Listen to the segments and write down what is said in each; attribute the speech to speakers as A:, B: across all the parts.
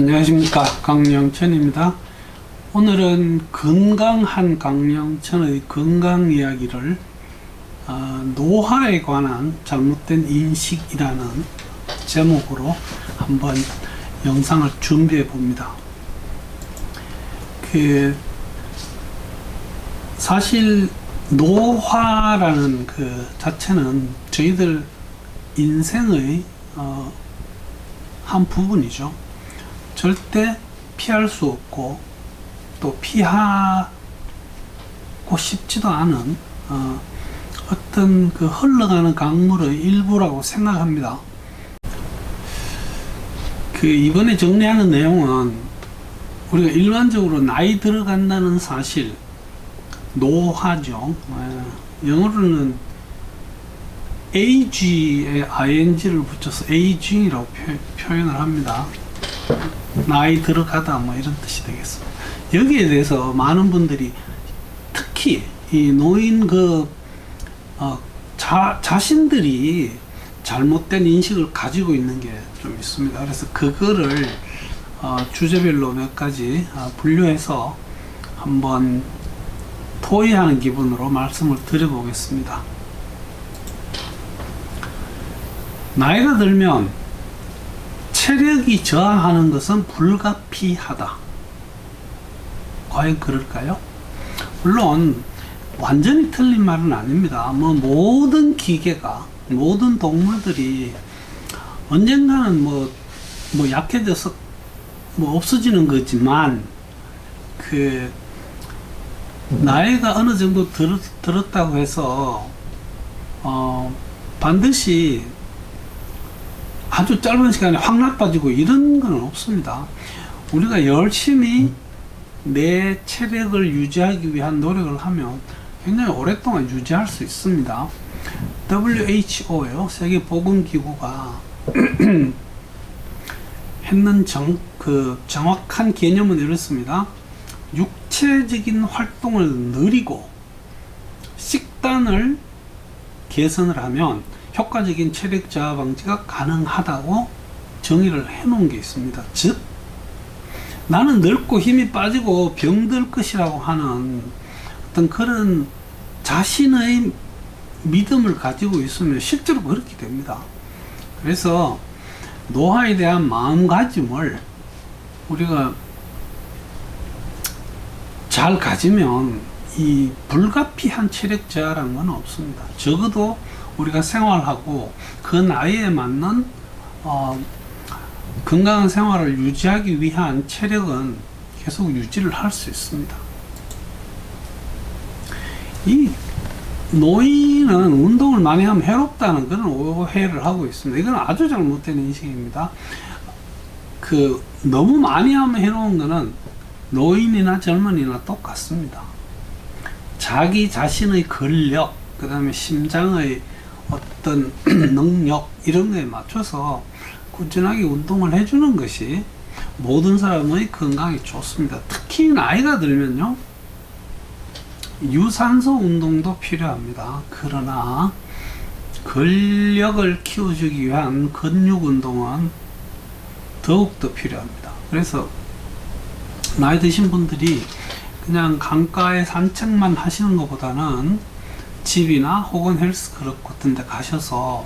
A: 안녕하십니까 강영천입니다. 오늘은 건강한 강영천의 건강 이야기를 어, 노화에 관한 잘못된 인식이라는 제목으로 한번 영상을 준비해 봅니다. 그 사실 노화라는 그 자체는 저희들 인생의 어, 한 부분이죠. 절대 피할 수 없고 또 피하고 싶지도 않은 어, 어떤 그 흘러가는 강물의 일부라고 생각합니다. 그 이번에 정리하는 내용은 우리가 일반적으로 나이 들어간다는 사실 노화죠. 예, 영어로는 age에 ing를 붙여서 aging이라고 표, 현을 합니다. 나이 들어가다 뭐 이런 뜻이 되겠습니다. 여기에 대해서 많은 분들이 특히 이 노인 그 어, 자, 자신들이 잘못된 인식을 가지고 있는 게 좀 있습니다. 그래서 그거를 어, 주제별로 몇 가지 어, 분류해서 한번 토의하는 기분으로 말씀을 드려보겠습니다. 나이가 들면 체력이 저하하는 것은 불가피하다. 과연 그럴까요? 물론 완전히 틀린 말은 아닙니다. 뭐 모든 기계가 모든 동물들이 언젠가는 뭐, 뭐 약해져서 뭐 없어지는 거지만 그 나이가 어느 정도 들, 들었다고 해서 어 반드시 아주 짧은 시간에 확 나빠지고 이런 건 없습니다. 우리가 열심히 내 체력을 유지하기 위한 노력을 하면 굉장히 오랫동안 유지할 수 있습니다. WHO요, 세계보건기구가 했는 정, 그 정확한 개념은 이렇습니다. 육체적인 활동을 느리고 식단을 개선을 하면 효과적인 체력 저하 방지가 가능하다고 정의를 해 놓은 게 있습니다. 즉, 나는 늙고 힘이 빠지고 병들 것이라고 하는 어떤 그런 자신의 믿음을 가지고 있으면 실제로 그렇게 됩니다. 그래서 노화에 대한 마음가짐을 우리가 잘 가지면 이 불가피한 체력 저하라는 건 없습니다. 적어도 우리가 생활하고 그 나이에 맞는 어, 건강한 생활을 유지하기 위한 체력은 계속 유지를 할 수 있습니다. 이 노인은 운동을 많이 하면 해롭다는 그런 오해를 하고 있습니다. 이건 아주 잘못된 인식입니다. 그 너무 많이 하면 해로운 거는 노인이나 젊은이나 똑같습니다. 자기 자신의 근력, 그 다음에 심장의 어떤 능력 이런 거에 맞춰서 꾸준하게 운동을 해주는 것이 모든 사람의 건강에 좋습니다. 특히 나이가 들면요. 유산소 운동도 필요합니다. 그러나 근력을 키워주기 위한 근육 운동은 더욱더 필요합니다. 그래서 나이 드신 분들이 그냥 강가에 산책만 하시는 것보다는 집이나 혹은 헬스 클럽 같은 데 가셔서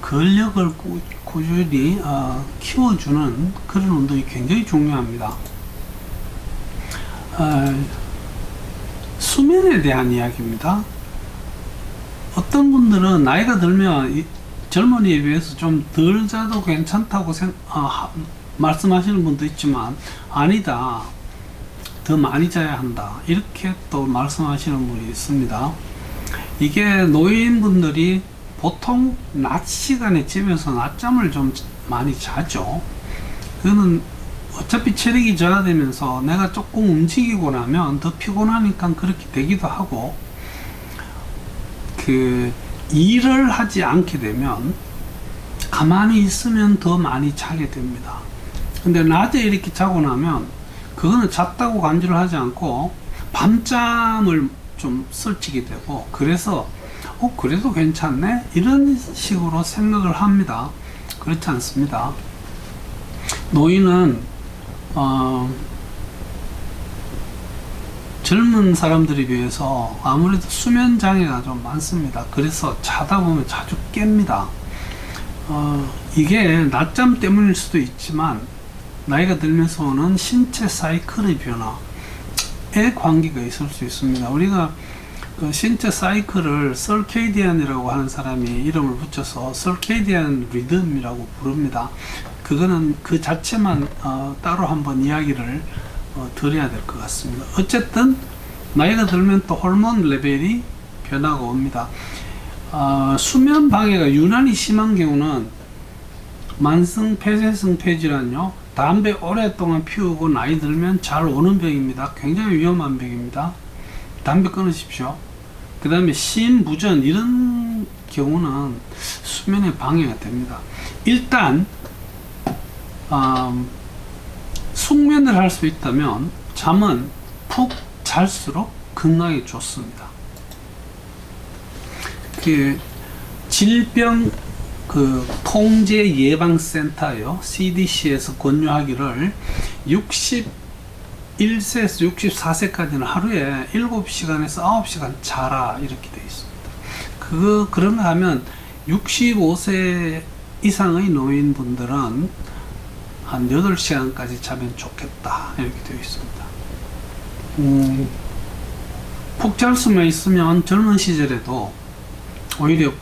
A: 근력을 꾸, 꾸준히 어, 키워주는 그런 운동이 굉장히 중요합니다. 어, 수면에 대한 이야기입니다. 어떤 분들은 나이가 들면 젊은이에 비해서 좀 덜 자도 괜찮다고 생, 어, 하, 말씀하시는 분도 있지만 아니다. 더 많이 자야 한다. 이렇게 또 말씀하시는 분이 있습니다. 이게 노인분들이 보통 낮 시간에 집에서 낮잠을 좀 많이 자죠. 그거는 어차피 체력이 저하되면서 내가 조금 움직이고 나면 더 피곤하니까 그렇게 되기도 하고 그 일을 하지 않게 되면 가만히 있으면 더 많이 자게 됩니다. 근데 낮에 이렇게 자고 나면 그거는 잤다고 간주를 하지 않고 밤잠을 좀 설치게 되고 그래서 어 그래도 괜찮네 이런 식으로 생각을 합니다. 그렇지 않습니다. 노인은 어, 젊은 사람들에 비해서 아무래도 수면 장애가 좀 많습니다. 그래서 자다 보면 자주 깹니다. 어, 이게 낮잠 때문일 수도 있지만 나이가 들면서 오는 신체 사이클의 변화 에 관계가 있을 수 있습니다. 우리가 그 신체 사이클을 설케이디안이라고 하는 사람이 이름을 붙여서 설케이디안 리듬이라고 부릅니다. 그거는 그 자체만 어, 따로 한번 이야기를 어, 드려야 될 것 같습니다. 어쨌든 나이가 들면 또 호르몬 레벨이 변화가 옵니다. 어, 수면 방해가 유난히 심한 경우는 만성 폐쇄성 폐질환요. 담배 오랫동안 피우고 나이 들면 잘 오는 병입니다. 굉장히 위험한 병입니다. 담배 끊으십시오. 그 다음에 심부전 이런 경우는 수면에 방해가 됩니다. 일단 음, 숙면을 할 수 있다면 잠은 푹 잘수록 건강에 좋습니다. 그 질병 그 통제 예방 센터요 CDC에서 권유하기를 61세에서 64세까지는 하루에 7시간에서 9시간 자라 이렇게 되어 있습니다. 그거 그런가 하면 65세 이상의 노인분들은 한 8시간까지 자면 좋겠다 이렇게 되어 있습니다. 음, 푹 잘 수만 있으면 젊은 시절에도 오히려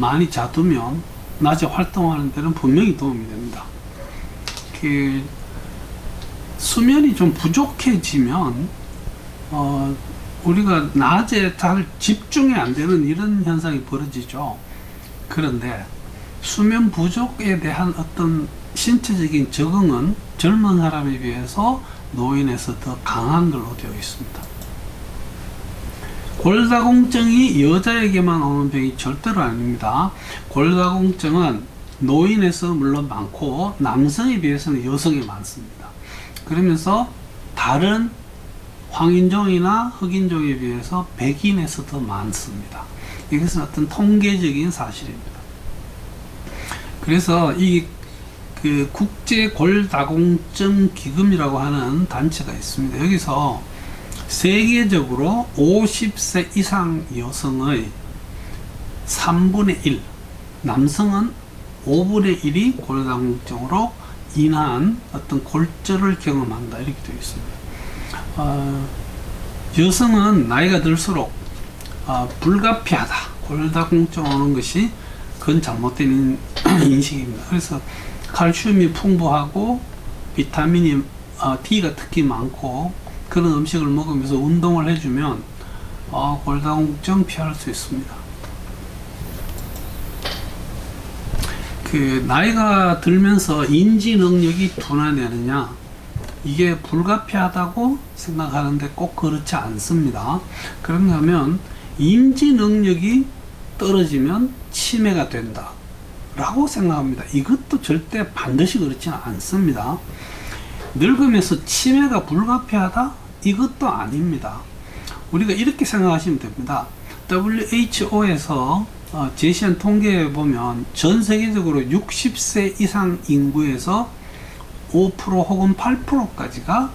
A: 많이 자두면 낮에 활동하는 데는 분명히 도움이 됩니다. 그 수면이 좀 부족해지면 어, 우리가 낮에 잘 집중이 안 되는 이런 현상이 벌어지죠. 그런데 수면 부족에 대한 어떤 신체적인 적응은 젊은 사람에 비해서 노인에서 더 강한 걸로 되어 있습니다. 골다공증이 여자에게만 오는 병이 절대로 아닙니다. 골다공증은 노인에서 물론 많고 남성에 비해서는 여성이 많습니다. 그러면서 다른 황인종이나 흑인종에 비해서 백인에서 더 많습니다. 이것은 어떤 통계적인 사실입니다. 그래서 이 그 국제 골다공증 기금이라고 하는 단체가 있습니다. 여기서 세계적으로 50세 이상 여성의 3분의 1, 남성은 5분의 1이 골다공증으로 인한 어떤 골절을 경험한다 이렇게 되어 있습니다. 어, 여성은 나이가 들수록 어, 불가피하다 골다공증 오는 것이 그건 잘못된 인식입니다. 그래서 칼슘이 풍부하고 비타민이 어, D가 특히 많고 그런 음식을 먹으면서 운동을 해주면 어, 골다공증 피할 수 있습니다. 그 나이가 들면서 인지 능력이 둔화되느냐 이게 불가피하다고 생각하는데 꼭 그렇지 않습니다. 그런가 하면 인지 능력이 떨어지면 치매가 된다. 라고 생각합니다. 이것도 절대 반드시 그렇지는 않습니다. 늙으면서 치매가 불가피하다? 이것도 아닙니다. 우리가 이렇게 생각하시면 됩니다. WHO에서 어, 제시한 통계에 보면 전 세계적으로 60세 이상 인구에서 5% 혹은 8%까지가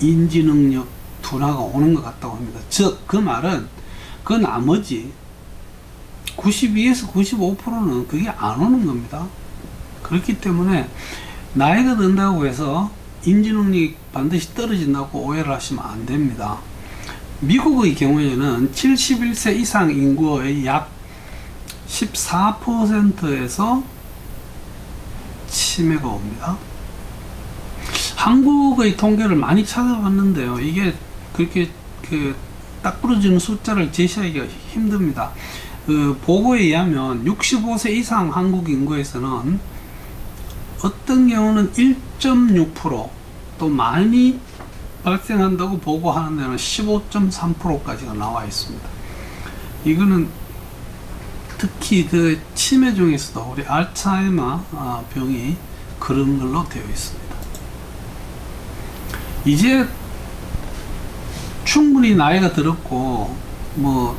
A: 인지 능력 둔화가 오는 것 같다고 합니다. 즉, 그 말은 그 나머지 92에서 95%는 그게 안 오는 겁니다. 그렇기 때문에 나이가 든다고 해서 인지능력이 반드시 떨어진다고 오해를 하시면 안 됩니다. 미국의 경우에는 71세 이상 인구의 약 14%에서 치매가 옵니다. 한국의 통계를 많이 찾아봤는데요. 이게 그렇게 그 딱 부러지는 숫자를 제시하기가 힘듭니다. 그 보고에 의하면 65세 이상 한국 인구에서는 어떤 경우는 1.6%또 많이 발생한다고 보고하는 데는 15.3%까지가 나와 있습니다. 이거는 특히 그 치매 중에서도 우리 알츠하이머 아, 병이 그런 걸로 되어 있습니다. 이제 충분히 나이가 들었고 뭐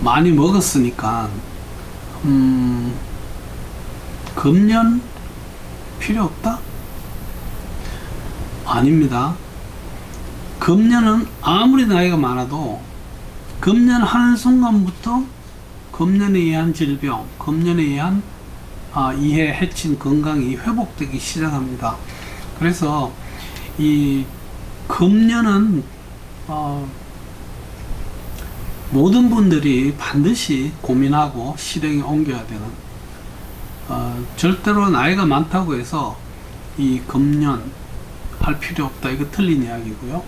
A: 많이 먹었으니까 음 금년 필요 없다? 아닙니다. 금년은 아무리 나이가 많아도 금년 하는 순간부터 금년에 의한 질병, 금년에 의한 아, 이해 해친 건강이 회복되기 시작합니다. 그래서 이 금년은 어, 모든 분들이 반드시 고민하고 실행에 옮겨야 되는 어, 절대로 나이가 많다고 해서 이 금년 할 필요 없다 이거 틀린 이야기고요.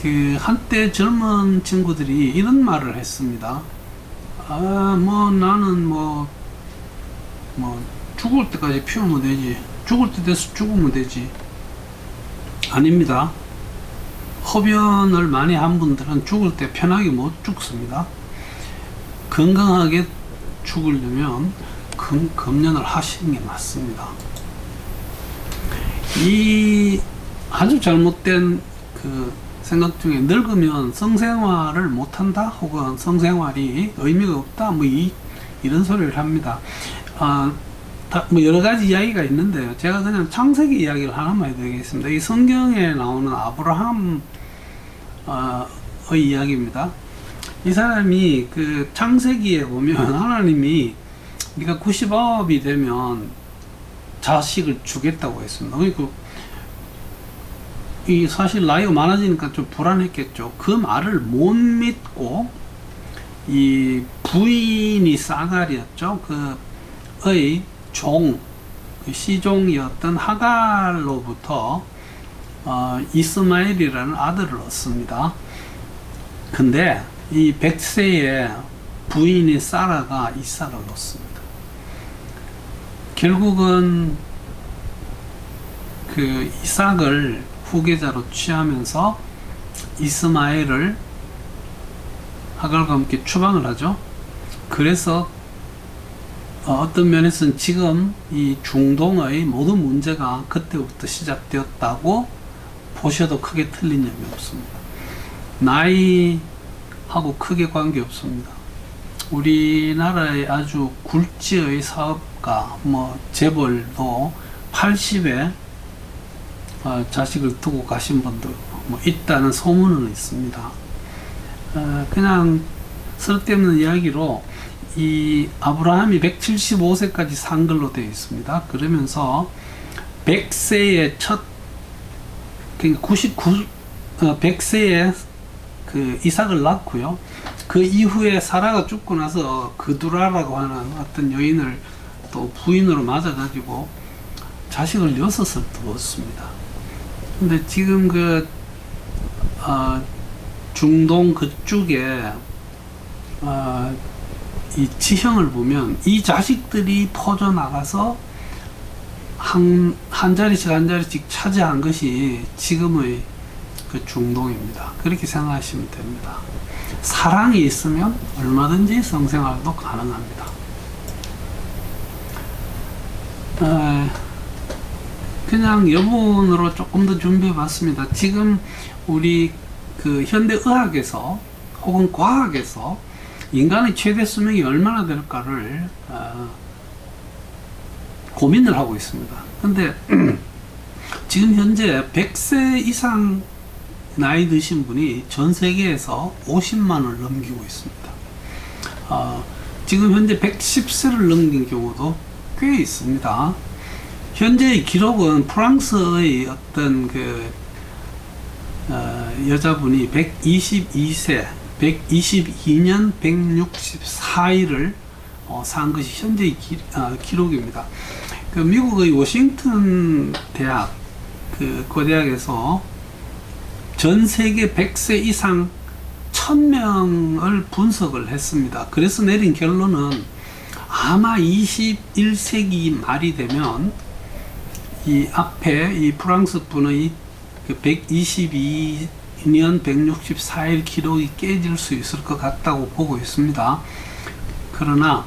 A: 그 한때 젊은 친구들이 이런 말을 했습니다. 아 뭐 나는 뭐뭐 죽을 때까지 피우면 되지 죽을 때 돼서 죽으면 되지 아닙니다. 흡연을 많이 한 분들은 죽을 때 편하게 못 죽습니다. 건강하게 죽으려면 금, 금연을 하시는 게 맞습니다. 이 아주 잘못된 그 생각 중에 늙으면 성생활을 못한다 혹은 성생활이 의미가 없다 뭐 이, 이런 소리를 합니다. 아, 다, 뭐 여러 가지 이야기가 있는데요. 제가 그냥 창세기 이야기를 하나만 해드리겠습니다. 이 성경에 나오는 아브라함 어, 의 이야기입니다. 이 사람이 그 창세기에 보면 하나님이 네가 99이 되면 자식을 주겠다고 했습니다. 그러니까 이 사실 나이가 많아지니까 좀 불안했겠죠. 그 말을 못 믿고 이 부인이 사갈이었죠. 그의 종, 그 시종이었던 하갈로부터 어, 이스마엘이라는 아들을 얻습니다. 근데 이 백세의 부인이 사라가 이삭을 얻습니다. 결국은 그 이삭을 후계자로 취하면서 이스마엘을 하갈과 함께 추방을 하죠. 그래서 어, 어떤 면에서는 지금 이 중동의 모든 문제가 그때부터 시작되었다고 보셔도 크게 틀린 점이 없습니다. 나이하고 크게 관계 없습니다. 우리나라의 아주 굴지의 사업 가, 뭐, 재벌도 80에 어, 자식을 두고 가신 분들 뭐 있다는 소문은 있습니다. 어, 그냥 쓸데없는 이야기로 이 아브라함이 175세까지 산 걸로 되어 있습니다. 그러면서 100세의 첫 그러니까 99 어, 100세에 그 이삭을 낳고요. 그 이후에 사라가 죽고 나서 그두라라고 하는 어떤 여인을 또 부인으로 맞아가지고 자식을 여섯을 두었습니다. 근데 지금 그 어, 중동 그쪽에 어, 이 지형을 보면 이 자식들이 퍼져 나가서 한, 한 자리씩 한 자리씩 차지한 것이 지금의 그 중동입니다. 그렇게 생각하시면 됩니다. 사랑이 있으면 얼마든지 성생활도 가능합니다. 에, 그냥 여분으로 조금 더 준비해 봤습니다. 지금 우리 그 현대 의학에서 혹은 과학에서 인간의 최대 수명이 얼마나 될까를 어, 고민을 하고 있습니다. 근데 지금 현재 100세 이상 나이 드신 분이 전 세계에서 50만을 넘기고 있습니다. 어, 지금 현재 110세를 넘긴 경우도 꽤 있습니다. 현재의 기록은 프랑스의 어떤 그 어, 여자분이 122세, 122년 164일을 어, 산 것이 현재의 기, 어, 기록입니다. 그 미국의 워싱턴 대학 그 고대학에서 전 세계 100세 이상 1000명을 분석을 했습니다. 그래서 내린 결론은 아마 21세기 말이 되면 이 앞에 이 프랑스 분의 그 122년 164일 기록이 깨질 수 있을 것 같다고 보고 있습니다. 그러나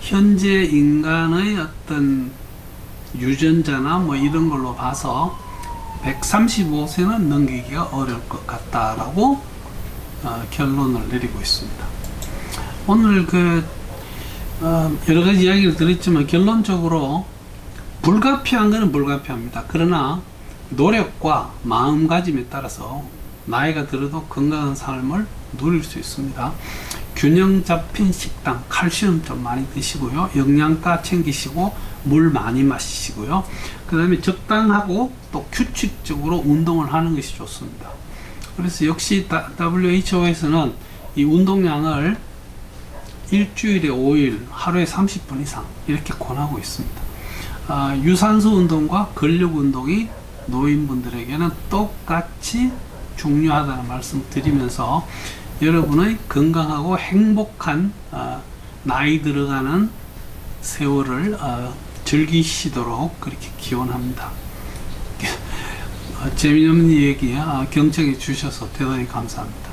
A: 현재 인간의 어떤 유전자나 뭐 이런 걸로 봐서 135세는 넘기기가 어려울 것 같다라고 어, 결론을 내리고 있습니다. 오늘 그 어, 여러 가지 이야기를 드렸지만 결론적으로 불가피한 것은 불가피합니다. 그러나 노력과 마음가짐에 따라서 나이가 들어도 건강한 삶을 누릴 수 있습니다. 균형 잡힌 식단, 칼슘 좀 많이 드시고요. 영양가 챙기시고 물 많이 마시고요. 그 다음에 적당하고 또 규칙적으로 운동을 하는 것이 좋습니다. 그래서 역시 WHO에서는 이 운동량을 일주일에 5일, 하루에 30분 이상 이렇게 권하고 있습니다. 아, 유산소 운동과 근력 운동이 노인분들에게는 똑같이 중요하다는 말씀 드리면서 여러분의 건강하고 행복한 아, 나이 들어가는 세월을 아, 즐기시도록 그렇게 기원합니다. 어, 재미없는 얘기 아, 경청해 주셔서 대단히 감사합니다.